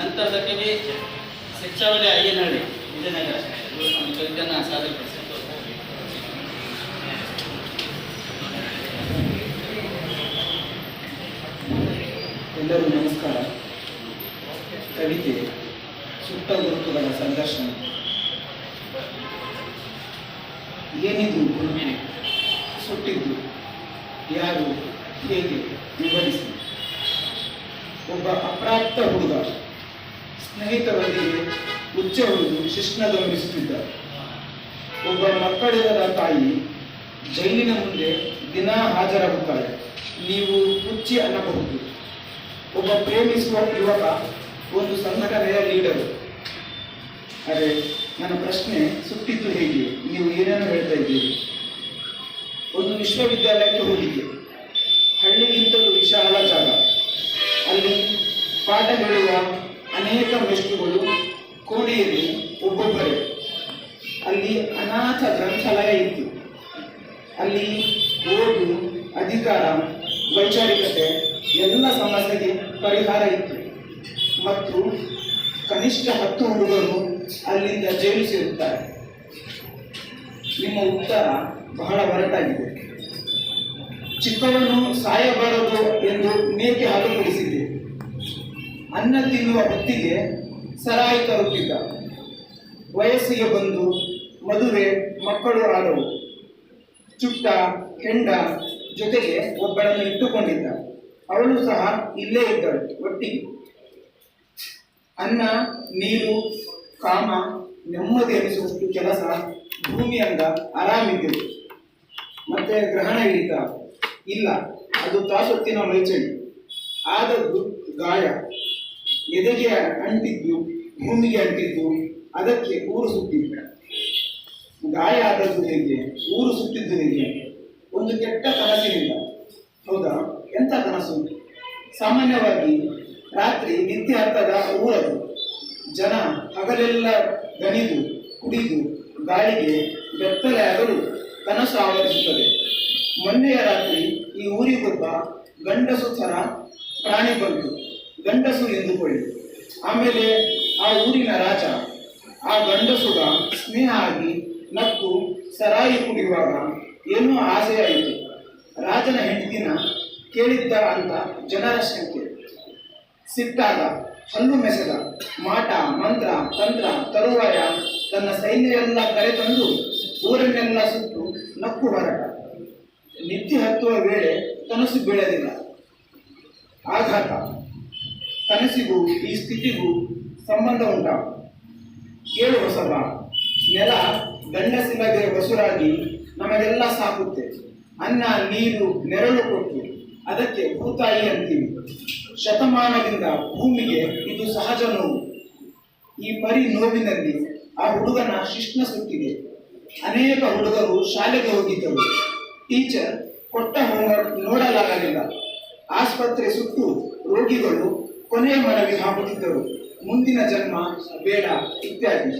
ನಂತರದಲ್ಲಿ ಶಿಕ್ಷಾವಳಿ ಅಯ್ಯನಹಳ್ಳಿ ವಿಜಯನಗರ ಕವಿತೆಯನ್ನು ಸಾದರಪಡಿಸಿತ್ತು ಎಲ್ಲರಿಗೂ ನಮಸ್ಕಾರ. ಕವಿತೆ ಸುಟ್ಟ ಗುರುತುಗಳ ಸಂದರ್ಶನ. ಏನಿದು ಗುರುವಿನ ಸುಟ್ಟಿದ್ದು, ಯಾರು ಹೇಗೆ ವಿವರಿಸಿ? ಒಬ್ಬ ಅಪ್ರಾಪ್ತ ಹುಡುಗ ಸ್ನೇಹಿತರೊಂದಿಗೆ ಉಚ್ಚ ಹೊಡೆದು ಗಮನಿಸುತ್ತಿದ್ದಾರೆ ಒಬ್ಬ ಮಕ್ಕಳಿಲ್ಲದ ತಾಯಿ ಜೈಲಿನ ಮುಂದೆ ದಿನ ಹಾಜರಾಗುತ್ತಾರೆ ನೀವು ಹುಚ್ಚಿ ಅನ್ನಬಹುದು. ಒಬ್ಬ ಪ್ರೇಮಿಸುವ ಯುವಕ ಒಂದು ಸಂಘಟನೆಯ ಲೀಡರು. ಅರೆ, ನನ್ನ ಪ್ರಶ್ನೆ ಸುಟ್ಟಿದ್ದು ಹೇಗೆ? ನೀವು ಏನೇನು ಹೇಳ್ತಾ ಇದ್ದೀರಿ? ಒಂದು ವಿಶ್ವವಿದ್ಯಾಲಯಕ್ಕೆ ಹೋಗಿದ್ದೆ. ಹಳ್ಳಿಗಿಂತಲೂ ವಿಶಾಲ ಜಾಗ. ಅಲ್ಲಿ ಪಾಠ ಹೇಳುವ ಅನೇಕ ವಸ್ತುಗಳು ಕೋಣೆಯಲ್ಲಿ ಒಬ್ಬೊಬ್ಬರೇ. ಅಲ್ಲಿ ಅನಾಥ ಗ್ರಂಥಾಲಯ ಇತ್ತು. ಅಲ್ಲಿ ಓದು, ಅಧಿಕಾರ, ವೈಚಾರಿಕತೆ ಎಲ್ಲ ಸಮಸ್ಯೆಗೆ ಪರಿಹಾರ ಇತ್ತು. ಮತ್ತು ಕನಿಷ್ಠ ಹತ್ತು ಹುಡುಗರು ಅಲ್ಲಿಂದ ಜೈಲು ಸೇರುತ್ತಾರೆ. ನಿಮ್ಮ ಉತ್ತರ ಬಹಳ ಹೊರಟಾಗಿದೆ. ಚಿಕ್ಕವನು ಸಾಯಬಾರದು ಎಂದು ಮೇಕೆ ಹಾಲು ಕುಡಿಸಿದ್ದೆ ಅನ್ನ ತಿನ್ನುವ ಹೊತ್ತಿಗೆ ಸರಾಯಿ ತರುತ್ತಿದ್ದ. ವಯಸ್ಸಿಗೆ ಬಂದು ಮದುವೆ, ಮಕ್ಕಳು ಆದವು. ಚುಟ್ಟ, ಹೆಂಡ ಜೊತೆಗೆ ಒಬ್ಬಳನ್ನು ಇಟ್ಟುಕೊಂಡಿದ್ದ. ಅವಳು ಸಹ ಇಲ್ಲೇ ಇದ್ದಳು ಒಟ್ಟಿಗೆ. ಅನ್ನ, ನೀರು, ಕಾಮ ನೆಮ್ಮದಿ ಅನಿಸುವಷ್ಟು ಕೆಲಸ ಭೂಮಿಯಂದ ಆರಾಮಿದ್ದೆವು ಮತ್ತೆ ಗ್ರಹಣ ಹಿಡಿತ. ಇಲ್ಲ, ಅದು ತಾಸೊತ್ತಿನ ಮೈಚಳಿ ಆದದ್ದು ಗಾಯ. ಎದೆಗೆ ಅಂಟಿದ್ದು, ಭೂಮಿಗೆ ಅಂಟಿದ್ದು, ಅದಕ್ಕೆ ಊರು ಸುತ್ತಿದ್ದ ಗಾಯ ಆದದ್ದು ಹೇಗೆ? ಊರು ಸುತ್ತಿದ್ದು ಹೇಗೆ? ಒಂದು ಕೆಟ್ಟ ಕನಸಿನಿಂದ. ಹೌದಾ? ಎಂಥ ಕನಸು? ಸಾಮಾನ್ಯವಾಗಿ ರಾತ್ರಿ ನಿತ್ಯ ಹತ್ತದ ಊರದು. ಜನ ಹಗಲೆಲ್ಲ ಗಣಿದು ಕುಡಿದು, ಗಾಳಿಗೆ ಬೆತ್ತಲೆ ಆಗಲು ಕನಸು ಆವರಿಸುತ್ತದೆ. ಮೊನ್ನೆಯ ರಾತ್ರಿ ಈ ಊರಿಗೊಬ್ಬ ಗಂಡಸು ಥರ ಪ್ರಾಣಿ ಬಂತು. ಗಂಡಸು ಎಂದುಕೊಳ್ಳಿ. ಆಮೇಲೆ ಆ ಊರಿನ ರಾಜ ಆ ಗಂಡಸುಗ ಸ್ನೇಹ ಆಗಿ ನಕ್ಕು ಸರಾಯಿ ಕುಡಿಯುವಾಗ ಏನೋ ಆಸೆಯಾಯಿತು ರಾಜನ ಹೆಂಡತಿನ ಕೇಳಿದ್ದ ಅಂತ ಜನರ ಶಂಕೆ. ಸಿಟ್ಟಾದ ಹಲ್ಲು ಮೆಸೆದ ಮಾಟ, ಮಂತ್ರ, ತಂತ್ರ, ತರುವಾಯ ತನ್ನ ಸೈನ್ಯ ಎಲ್ಲ ಕರೆತಂದು ಊರನ್ನೆಲ್ಲ ಸುಟ್ಟು ನಕ್ಕು ಹೊರಟ. ನಿತ್ಯ ಹತ್ತುವ ವೇಳೆ ಕನಸು ಬೀಳಲಿಲ್ಲ. ಆಘಾತ. ಕನಸಿಗೂ, ಈ ಸ್ಥಿತಿಗೂ ಸಂಬಂಧ ಉಂಟಾ? ಕೇಳು ಹೊಸಬ ನೆಲ ಗಂಡಸಿಲ್ಲದೆ ಬಸುರಾಗಿ ನಮಗೆಲ್ಲ ಸಾಕುತ್ತೆ. ಅನ್ನ, ನೀರು, ನೆರಳು ಕೊಟ್ಟು ಅದಕ್ಕೆ ಭೂತಾಯಿ ಅಂತೀವಿ. ಶತಮಾನದಿಂದ ಭೂಮಿಗೆ ಇದು ಸಹಜ ನೋವು. ಈ ಪರಿ ನೋವಿನಲ್ಲಿ ಆ ಹುಡುಗನ ಶಿಷ್ಣ ಸುತ್ತಿದೆ. ಅನೇಕ ಹುಡುಗರು ಶಾಲೆಗೆ ಹೋಗಿದ್ದರು. ಟೀಚರ್, ಕೊಟ್ಟ ಹೋಮ್ವರ್ಕ್ ನೋಡಲಾಗಲಿಲ್ಲ. ಆಸ್ಪತ್ರೆ ಸುತ್ತು ರೋಗಿಗಳು ಕೊನೆಯ ಮನವಿ ಹಾಕುತ್ತಿದ್ದರು. ಮುಂದಿನ ಜನ್ಮ ಬೇಡ ಇತ್ಯಾದಿ.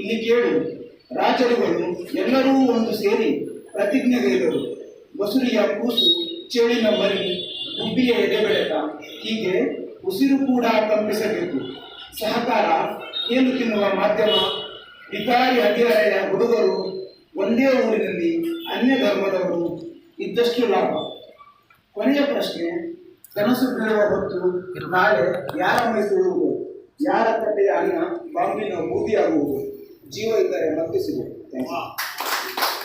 ಇಲ್ಲಿ ಕೇಳು, ರಾಜರುಗಳು ಎಲ್ಲರೂ ಒಂದು ಸೇರಿ ಪ್ರತಿಜ್ಞೆಗೈದರು ಬಸುರಿಯ ಕೂಸು ಚೇಳಿನ ಮರಿ ಗುಬ್ಬಿಯ ಎದೆಬೆಳೆತ ಹೀಗೆ ಉಸಿರು ಕೂಡ ಕಂಪಿಸಬೇಕು. ಸಹಕಾರ ಏನು ತಿನ್ನುವ ಮಾಧ್ಯಮ, ವಿಕಾರಿ ಅಧಿರಾಯ ಹುಡುಗರು ಒಂದೇ ಊರಿನಲ್ಲಿ ಅನ್ಯ ಧರ್ಮದವರು ಇದ್ದಷ್ಟು ಲಾಭ. ಕೊನೆಯ ಪ್ರಶ್ನೆ ಕನಸು ಬೀಳುವ ಹೊತ್ತು ನಾಳೆ ಯಾರ ಮೈಸೂರು ಯಾರ ತಟ್ಟೆಯ ಅನ್ನ ಬಾಂಬಿನ ಬೂದಿಯಾಗುವುದು? ಜೀವ ಇದ್ದರೆ ಮತ್ತೆ you.